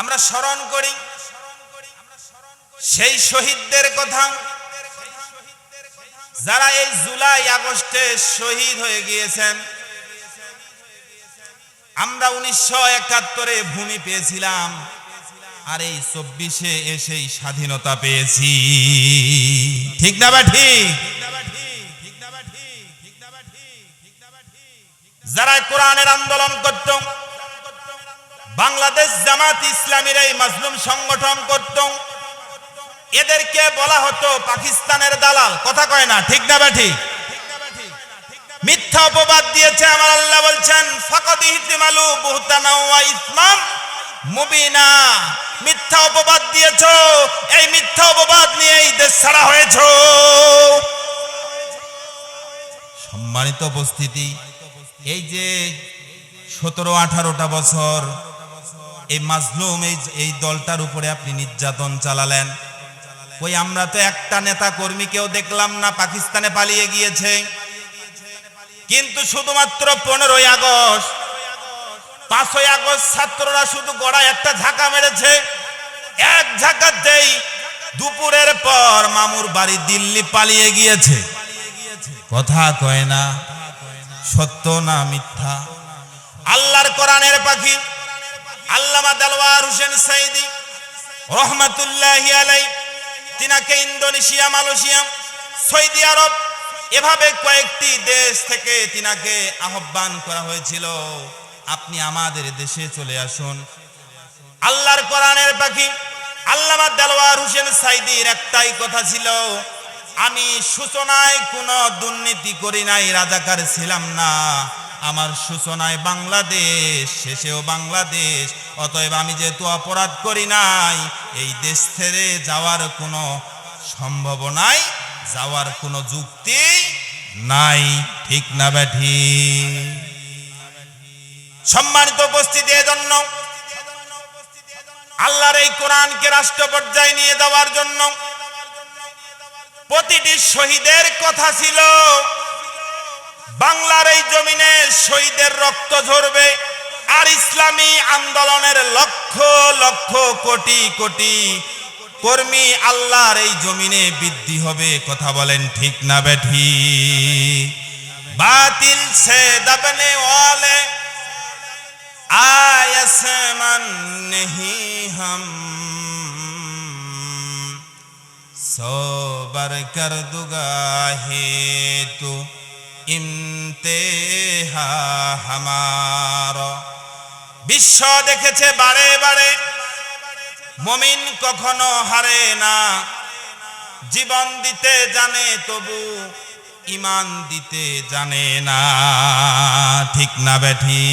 আমরা স্মরণ করি। সেই শহীদদের কথা। যারা এই জুলাই আগস্টে শহীদ হয়ে গিয়েছেন, আমরা উনিশশো একাত্তরে ভূমি পেয়েছিলাম আর এই চব্বিশে এসেই স্বাধীনতা পেয়েছি। ঠিক না বা ঠিক? যারা কোরআনের আন্দোলন করত বাংলাদেশ জামাত ইসলামীর এই মাজলুম সংগঠন করত। এদেরকে বলা হতো পাকিস্তানের দালাল। কথা কয় না, ঠিক না বা ঠিক মিথ্যা অপবাদ দিয়েছে আমার আল্লাহ বলছেন, ফাকাদ ইহতিমালু বুহতানা ওয়া ইসমাম মুবিনা। মিথ্যা অপবাদ দিয়েছ, এই মিথ্যা অপবাদ নিয়ে এই দেশ ছাড়া হয়েছো। সম্মানিত উপস্থিতি, এই যে সতেরো আঠারোটা বছর এই মাজলুম, এই এই দলটার উপরে আপনি নির্যাতন চালালেন। ওই আমরা তো একটা নেতা কর্মীকেও দেখলাম না, পাকিস্তানে পালিয়ে গিয়েছে। কিন্তু শুধুমাত্র পনেরোই আগস্ট, পাঁচই আগস্ট ছাত্ররা শুধু গড়ায় একটা ঝাঁকা মেরেছে। এক ঝাঁকাতেই দুপুরের পর মামুর বাড়ি দিল্লি পালিয়ে গিয়েছে। কথা কয় না, সত্য না মিথ্যা? আল্লাহর কোরআনের পাখি আল্লামা দেলওয়ার হোসেন সাইদি রহমাতুল্লাহি আলাই তিনাকে ইন্দোনেশিয়া, মালয়েশিয়া, সৌদি আরব এভাবে কয়েকটি দেশ থেকে তিনাকে আহ্বান করা হয়েছিল। আপনি আমাদের দেশে চলে আসুন। আল্লাহর কোরআনের পাখি আল্লামা দেলওয়ার হোসেন সাইদির একটাই কথা ছিল, আমি সূচনায় কোনো দুর্নীতি করি নাই, রাজাকার ছিলাম না। আমার সূচনায় বাংলাদেশ, শেষেও বাংলাদেশ। অতএব আমি যেহেতু অপরাধ করি নাই, এই দেশ ছেড়ে যাওয়ার কোনো সম্ভাবনাই, যাওয়ার কোনো যুক্তি নাই। ঠিক না ব্যাঠি? সম্মানিত উপস্থিতি এজন্য, আল্লাহর এই কোরআনকে রাষ্ট্র পর্যায়ে নিয়ে যাওয়ার জন্য প্রতিটি শহীদের কথা ছিল। বাংলার এই জমিনে শহীদের রক্ত ঝরবে আর ইসলামী আন্দোলনের লক্ষ লক্ষ কোটি কোটি কর্মী আল্লাহর এই জমিনে বৃদ্ধি হবে কথা বলেন ঠিক না বেঠি বাতিল সে দবনে ওয়ালে आयसमन नहीं हम सोबर कर दुगा है तो ইমতেহা হামার। বিশ্ব দেখেছে বারে বারে, মমিন কখনো হারে না। জীবন দিতে জানে তবু ইমান দিতে জানে না। ঠিক না বেঠি?